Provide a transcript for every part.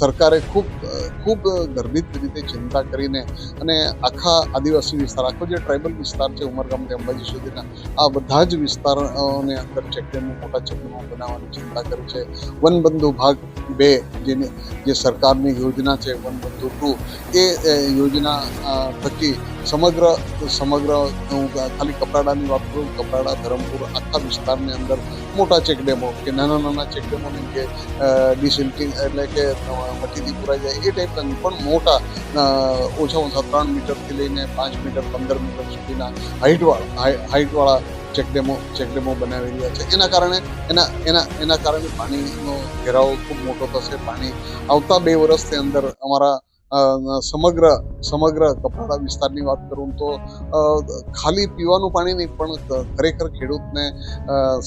સરકારે ખૂબ ખૂબ ગર્ભિત રીતે ચિંતા કરીને અને આખા આદિવાસી વિસ્તાર, આખો જે ટ્રાઇબલ વિસ્તાર છે ઉમરગામથી અંબાજી સુધીના, આ બધા જ વિસ્તારોને અંદર ચેકડેમો મોટા ચેકડેમો બનાવવાની ચિંતા કરી છે. વનબંધુ ભાગ બે જેની, જે સરકારની યોજના છે વનબંધુ ટુ, એ યોજના થકી સમગ્ર સમગ્ર હું ખાલી કપરાડાની વાત કરું, કપરાડા, ધરમપુર, આખા વિસ્તારની અંદર મોટા ચેકડેમો કે નાના નાના ચેકડેમો નહીં કે ડિસિલ્ટિંગ એટલે કે મટીથી પુરાઈ જાય એ ટાઈપના પણ મોટા ઓછા ઓછા ત્રણ મીટરથી લઈને પાંચ મીટર, પંદર મીટર સુધીના હાઇટવાળા હાઇટવાળા ચેકડેમો ચેકડેમો બનાવી રહ્યા છે. એના કારણે, એના એના એના કારણે પાણીનો ઘેરાવો ખૂબ મોટો થશે. પાણી આવતા બે વર્ષની અંદર અમારા સમગ્ર સમગ્ર કપરાડા વિસ્તારની વાત કરું તો ખાલી પીવાનું પાણી નહીં, પણ ખરેખર ખેડૂતને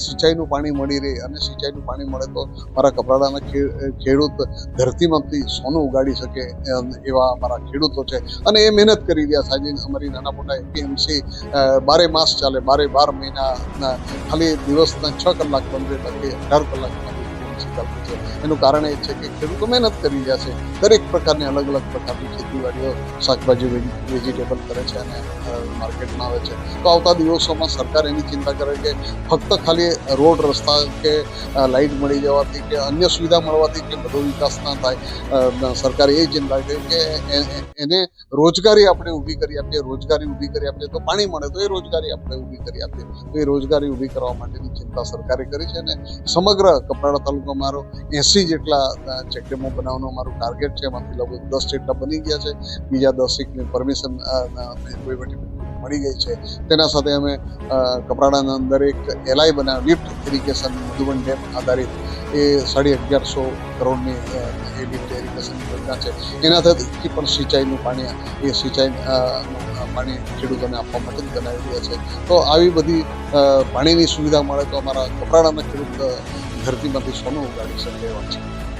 સિંચાઈનું પાણી મળી રહે અને સિંચાઈનું પાણી મળે તો મારા કપરાડાના ખેડૂત ધરતીમાંથી સોનું ઉગાડી શકે એવા અમારા ખેડૂતો છે. અને એ મહેનત કરી રહ્યા સાજી અમારી નાના મોટા એપીએમસી બારે માસ ચાલે, બારે બાર મહિના ખાલી દિવસના છ કલાક બંધ રહે બાકી અઢાર કલાક એપીએમસી ચાલતું છે. એનું કારણ એ છે કે ખેડૂતો મહેનત કરી રહ્યા છે. દરેક પ્રકારની અલગ અલગ પ્રકારની ખેતીવાડીઓ શાકભાજી વેજીટેબલ કરે છે અને માર્કેટમાં આવે છે. તો આવતા દિવસોમાં સરકાર એની ચિંતા કરે કે ફક્ત ખાલી રોડ રસ્તા કે લાઇટ મળી જવાથી કે અન્ય સુવિધા મળવાથી કે બધો વિકાસ ના થાય. સરકારે એ ચિંતા કરી કે એને રોજગારી આપણે ઊભી કરી આપીએ, રોજગારી ઊભી કરી આપીએ તો પાણી મળે તો એ રોજગારી આપણે ઊભી કરી આપીએ. તો એ રોજગારી ઊભી કરવા માટેની ચિંતા સરકારે કરી છે અને સમગ્ર કપરાડા તાલુકા મારો એસી જેટલા ચેકડેમો બનાવવાનો મારું ટાર્ગેટ છે. એમાંથી લગભગ દસ જેટલા બની ગયા છે. બીજા દસ એકની પરમિશન વહીવટી મળી ગઈ છે. તેના સાથે અમે કપરાડાના અંદર એક એલઆઈ બનાવ લિફ્ટ ઇરિગેશન મધુબન ડેમ આધારિત એ સાડી અગિયારસો કરોડની એ લિફ્ટ ઇરિગેશનની યોજના છે. એના થકી પણ સિંચાઈનું પાણી, એ સિંચાઈ પાણી ખેડૂતોને આપવા માટે જ બનાવી રહ્યા છે. તો આવી બધી પાણીની સુવિધા મળે તો અમારા કપરાડાના ખેડૂત ધરતીમાંથી સોનું ઉગાડી શકે એવા છે